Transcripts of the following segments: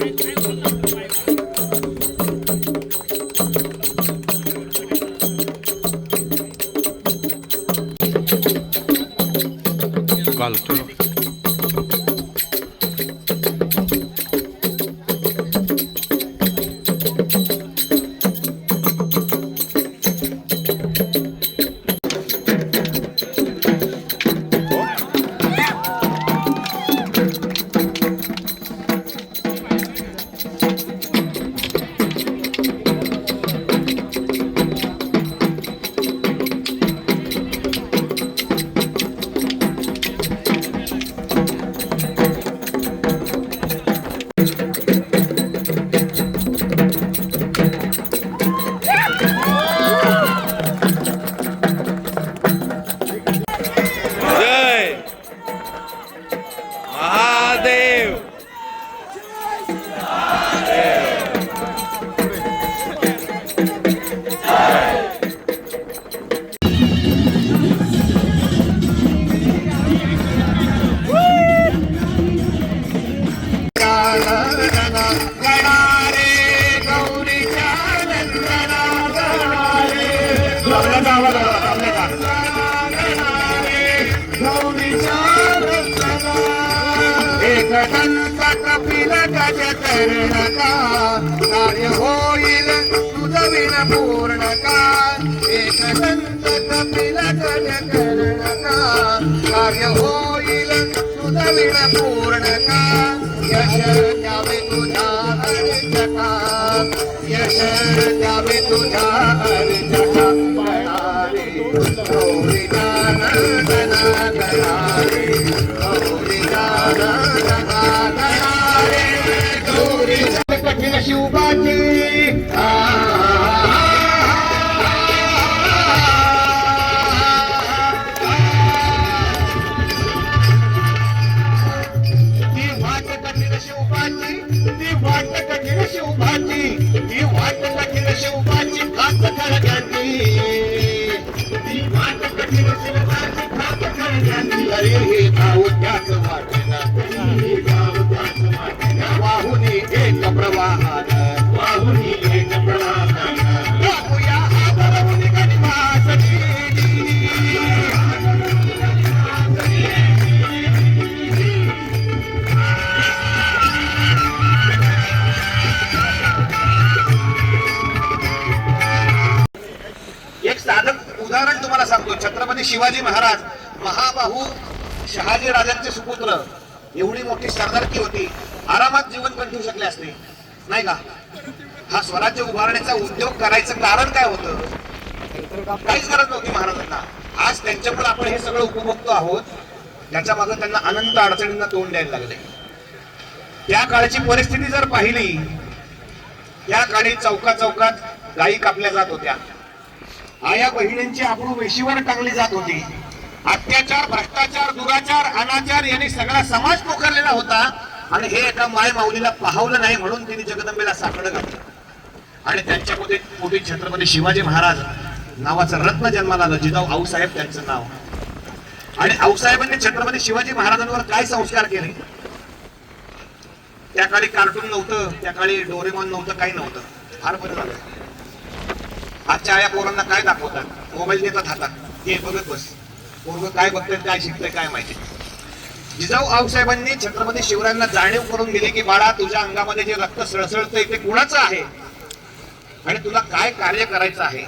Every day Ekdant Kapil गज करणका. कार्य होईल तुझविन पूर्ण का एकदंत कपिल गज करणका. कार्य होईल तुझविन पूर्ण का यश द्यावे तुझा यश द्यावे तुझा गौरी नंदना ती वाट कठीण शिवभाची ती वाट कठीण शिवभाची खात खळग्यांची ती वाट कठीण शिवभाची खात खळग्यांची अरे हे गाव त्याच वाटेला हे गाव त्याच वाटेला. वाहुनी एक प्रवाहाला. शिवाजी महाराज महाबाहू शहाजी राजांचे सुपुत्र एवढी मोठी सरदारकी होती आरामात जीवन पण ठेवू शकले असते. नाही का? हा स्वराज्य उभारण्याचा उद्योग करायचं कारण काय होतं? काहीच गरज नव्हती महाराजांना. आज त्यांच्यामुळे आपण हे सगळं उपभोगतो आहोत. त्याच्यामागे त्यांना अनंत अडचणींना तोंड द्यायला लागले. त्या काळची परिस्थिती जर पाहिली त्या काळी चौका चौकात गायी कापल्या जात होत्या. आया बहिणींची आपण वेशीवर टांगली जात होती. अत्याचार भ्रष्टाचार दुराचार अनाचार यांनी सगळा समाज पोखरलेला होता आणि हे एका माय माऊलीला पाहवलं नाही म्हणून तिने जगदंबेला साकडं घातलं. आणि त्यांच्या पोटी पोटी छत्रपती शिवाजी महाराज नावाचं रत्न जन्माला आलं जिजाऊ आऊसाहेब त्यांचं नाव. आणि आऊसाहेबांनी छत्रपती शिवाजी महाराजांवर काय संस्कार केले? त्या काळी कार्टून नव्हतं त्या काळी डोरेमॉन नव्हतं काही नव्हतं. फार बरं झालं. आजच्या आया पोरांना काय दाखवतात? मोबाईल देतात हातात. ते बघत बस. पोरग काय बघतोय काय शिकतोय काय माहिती. जिजाऊ आऊसाहेबांनी छत्रपती शिवरायांना जाणीव करून दिली की बाळा तुझ्या अंगामध्ये जे रक्त सळसळतंय ते कुणाचं आहे? आणि तुला काय कार्य करायचं आहे?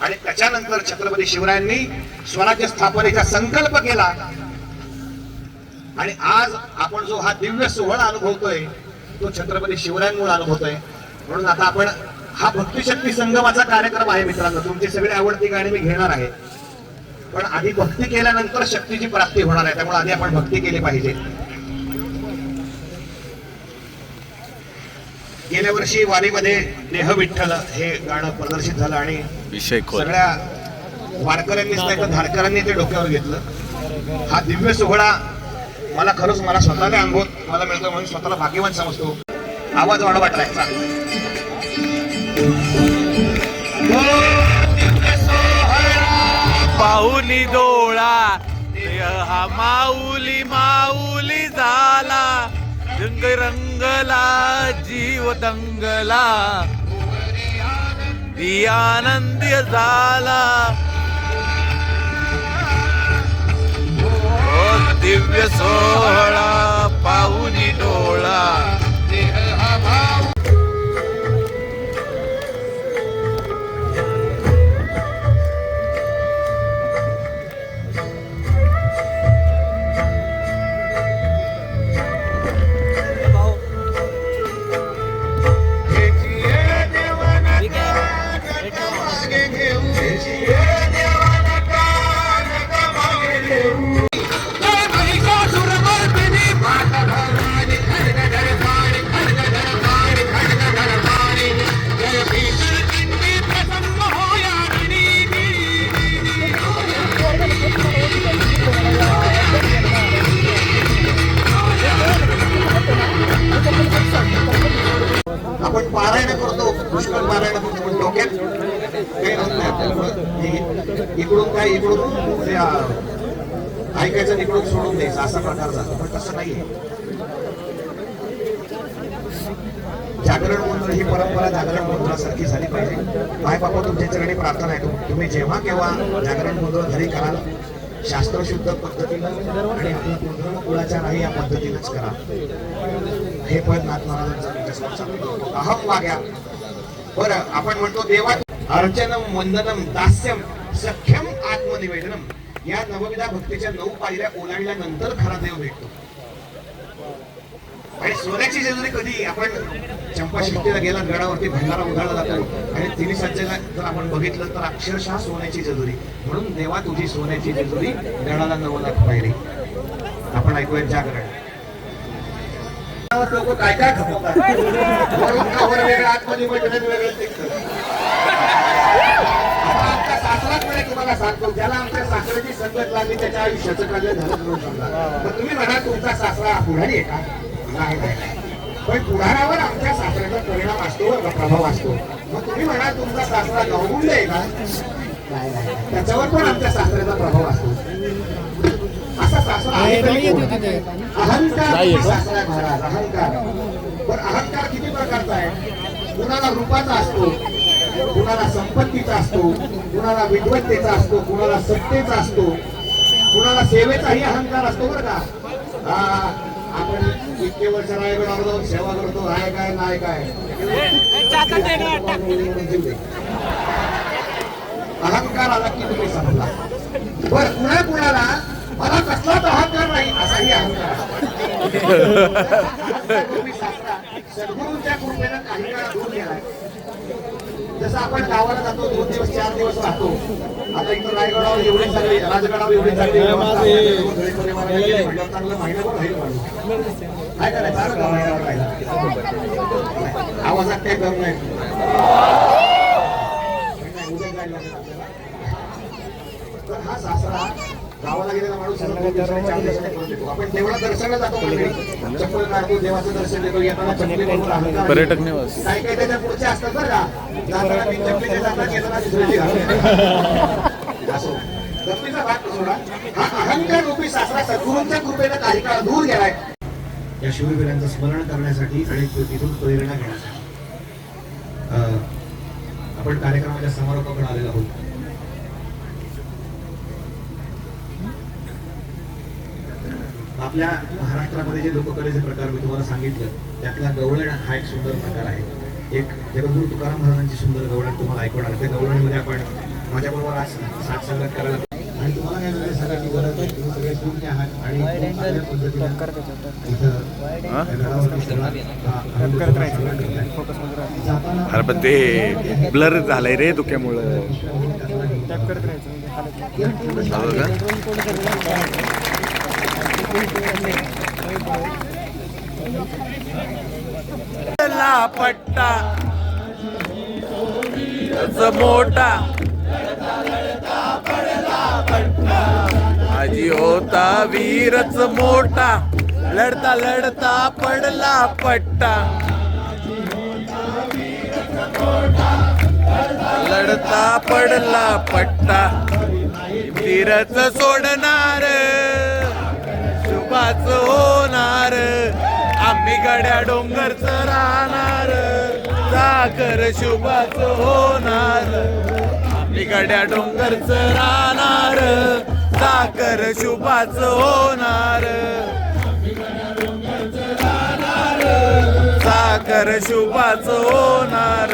आणि त्याच्यानंतर छत्रपती शिवरायांनी स्वराज्य स्थापनेचा संकल्प केला. आणि आज आपण जो हा दिव्य सोहळा अनुभवतोय तो छत्रपती शिवरायांमुळे अनुभवतोय. म्हणून आता आपण हा भक्तिशक्ती संगमाचा कार्यक्रम आहे मित्रांनो. तुमची सगळी आवडती गाणी मी घेणार आहे. पण आधी भक्ती केल्यानंतर शक्तीची प्राप्ती होणार आहे. त्यामुळे आधी आपण भक्ती केली पाहिजे. गेल्या वर्षी वारीमध्ये देह विठ्ठल हे गाणं प्रदर्शित झालं आणि सगळ्या वारकऱ्यांनीच नाही तर धारकऱ्यांनी ते डोक्यावर घेतलं. हा दिव्य सोहळा मला खरंच मला स्वतःला अनुभव मला मिळतो म्हणून स्वतःला भाग्यवान समजतो. आवाज वाढवा ट्रॅकचा. पाहुनी डोळा हा माऊली माऊली झाला रंग रंगला जीव दंगला. ती झाला. हो, दिव्य सोहळा. ऐकायचं आणि सोडून द्यायचं असा प्रकार झाला. पण तसं नाही जागरण मंत्र ही परंपरा जागरण मंत्रासारखी झाली पाहिजे. माय बाबा तुमच्या चरणी प्रार्थना आहे. तुम्ही जेव्हा केव्हा जागरण मंत्र घरी कराल शास्त्रशुद्ध पद्धतीनं आणि आपला कुळाच्या नाही या पद्धतीनंच करा हे पण नाथ महाराजांचा अहम वाग्या. बरं आपण म्हणतो देवा अर्चनम वंदनम दास्यम सख्यम आत्मनिवेदनम या नवविधा भक्तीच्या नऊ पायऱ्या ओलांडल्यानंतर खरा देव भेटतो. आणि सोन्याची जेजुरी कधी आपण चंपा शिट्टीला गेला गडावरती भंडारा उधाळला जातो आणि तिन्ही सज्जेला जर आपण बघितलं तर अक्षरशः सोन्याची जेजुरी. म्हणून देवा तुझी सोन्याची जेजुरी गडाला नऊ लाख पायरी. आपण ऐकूया जागरण. लोक काय काय खपवतात? वर वेगळं आतमध्ये वेगळं दिसतं आता आमच्या सासराच वेळी तुम्हाला सांगतो ज्याला आमच्या सासऱ्याची संगत लागली त्याच्या आयुष्याचं कार्य झालं तुम्ही म्हणा तुमचा सासरा पुढारी आहे का? नाही. पण पुढाऱ्यावर आमच्या सासऱ्याचा परिणाम असतो प्रभाव असतो. मग तुम्ही म्हणा तुमचा सासरा गवगुंड आहे का? नाही, नाही, नाही. त्याच्यावर पण आमच्या सासऱ्याचा प्रभाव असतो. असा सासरा आहे तरी कोण? अहंकार सासरा महाराज अहंकार. पण अहंकार किती प्रकारचा आहे? कुणाला रूपाचा असतो कुणाला संपत्तीचा असतो कुणाला विद्वत्तेचा असतो कुणाला सत्तेचा असतो कुणाला सेवेचाही अहंकार असतो बरं का? हा, आपण इतके वर्ष रायगडावर जाऊन सेवा करतो आहे काय नाही काय. अहंकार आला की तुम्ही समजला बर कुणा कुणाला? मला कसलाच अहंकार नाही असाही अहंकार. सद्गुरूंच्या कृपेनं काही काळ दूर गेलाय. जसं आपण गावाला जातो दोन दिवस चार दिवस राहतो. आता इथं रायगडावर एवढी सगळी राजगडावर एवढी सगळी व्यवस्था आहे. घरी परिवाराला गेली म्हटल्यावर चांगलं महिनाभर राहील माणूस. काय करायचं? राहिला आवाजात काही नाही लागेल आपल्याला. तर हा सासरा गावाला गेलेला माणूस. आपण चप्पल काढतो देवाचं दर्शन देतो येताना चपली पर्यटक निवासी. काही काही त्याच्या पुढचे असतात बरं का. जाताना तीन चपलीचे जातात येताना दुसरीची घालून येतात. असो. गप्पीचा भाग सोडा. हा अहंकार रूपी सासरा सद्गुरूंच्या कृपेनं काही काळ दूर गेलाय. या शूरवीरांचं स्मरण करण्यासाठी आणि तिथून प्रेरणा घेण्यासाठी. अं, आपण कार्यक्रमाच्या समारोपाकडे आलेलो आहोत. आपल्या महाराष्ट्रामध्ये जे लोककलेचे प्रकार मी तुम्हाला सांगितलं त्यातला गवळण हा एक सुंदर प्रकार आहे. एक जगद्गुरु तुकाराम महाराजांची सुंदर गवळण तुम्हाला ऐकवणार त्या गवळणमध्ये आपण माझ्याबरोबर आज साथ संगत करायला आणि तुम्हाला काय झालं सगळ्यांनी गरज आहे तुम्ही सगळे शून्य आहात आणि पद्धतीनं अरे पण ते ब्लर झालंय रे धुक्यामुळं हो का? ला पट्टा. मोठा. आजी होता वीरच मोठा. लढता लढता पडला पट्टा. लढता पडला पट्टा. वीरच सोडणार. शुभाच होणार. आम्ही गड्या डोंगरच राहणार. साखर शुभाच होणार. आम्ही गड्या डोंगरच राहणार. साखर शुभाच होणार. साखर शुभाच होणार.